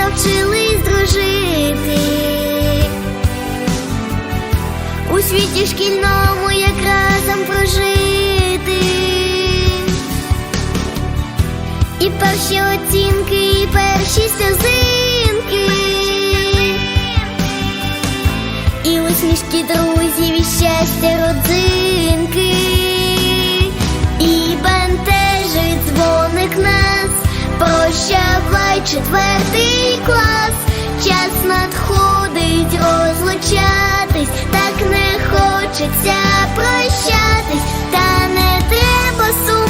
навчились дружити. У світі шкільному як разом прожити. І перші оцінки, і перші сльозинки. І усмішки друзів, і щастя родзинки. Четвертий клас. Час надходить розлучатись, так не хочеться прощатись, та не треба сумувати,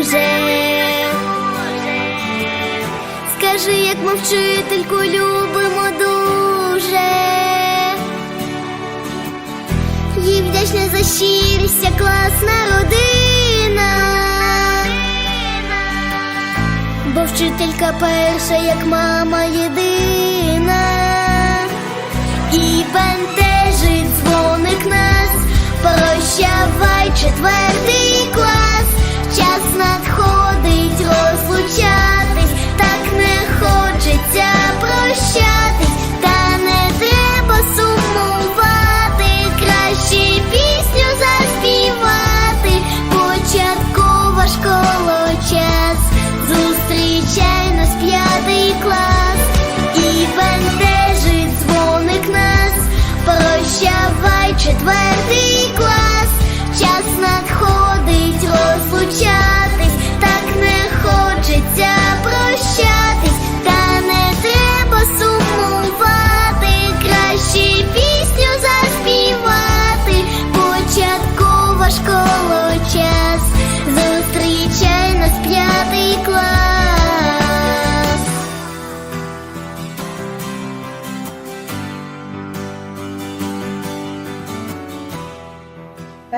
Друже. Скажи, як ми вчительку любимо дуже. Їй вдячна за щирість, як класна родина. Бо вчителька перша, як мама єдина. І бентежить дзвоник нас. Прощавай четвертий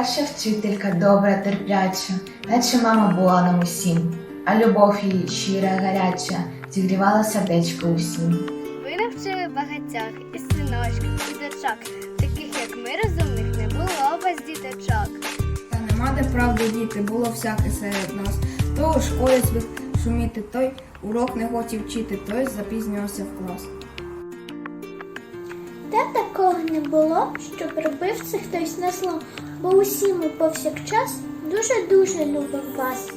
Перша вчителька добра, терпляча, наче мама була нам усім, а любов її щира, гаряча, зігрівала сердечко усім. Ви навчили багатьох і синочків, і дочок, таких як ми розумних не було без діточок. Та нема де правди діти, було всяке серед нас. То у школі звик шуміти, той урок не хотів вчити, той запізнювався в клас. Та такого не було, щоб робив це хтось на зло, бо усі ми повсякчас дуже-дуже любимо вас.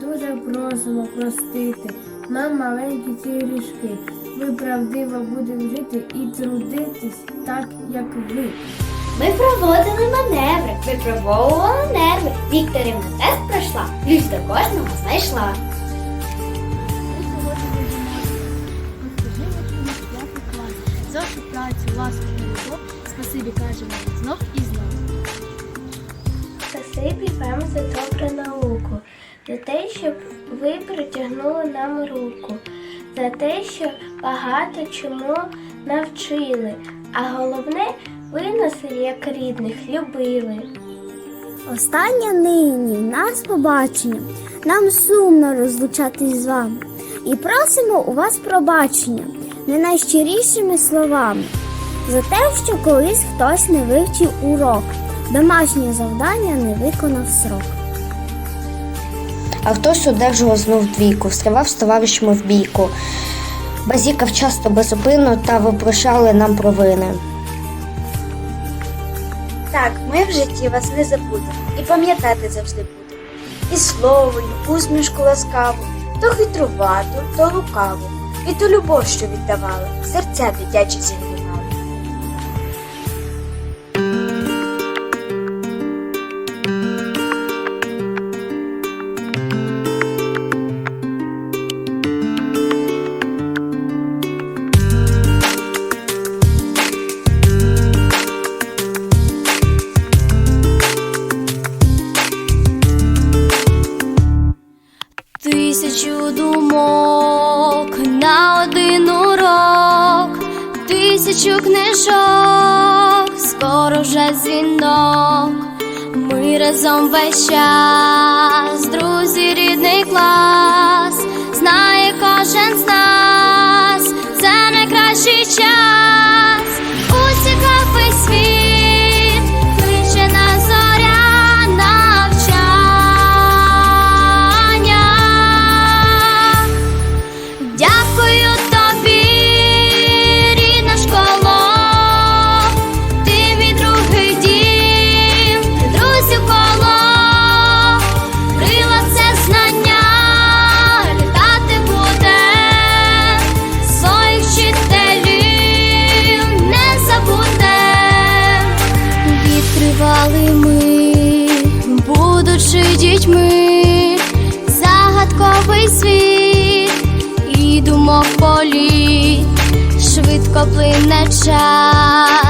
Дуже просимо простити нам маленькі ці грішки. Ви правдиво будемо жити і трудитись так, як ви. Ми проводили маневри, випробовували нерви. Вікторівна тест пройшла, ключ до кожного знайшла. За працю, ласку і любов. Спасибі кажемо знов і знов. Вам за добру науку, за те, щоб ви притягнули нам руку, за те, що багато чому навчили, а головне, ви нас як рідних любили. Останнє нині нас побачення. Нам сумно розлучатись з вами. І просимо у вас пробачення не найщирішими словами. За те, що колись хтось не вивчив урок, домашнє завдання не виконав срок. А хтось одержував знов двійку, встривав з товаришами в бійку. Базікав часто безупинно та випрощали нам провини. Так, ми в житті вас не забудемо і пам'ятати завжди будемо. І слово, і усмішку ласкаву, то хитрувату, то лукаву, і ту любов, що віддавали, серця дитячі зігрівали. Тисячу думок на один урок, тисячу книжок, скоро вже дзвінок. Ми разом весь час, друзі, рідний клас, будучи дітьми, загадковий світ і думок політ, швидко плине час.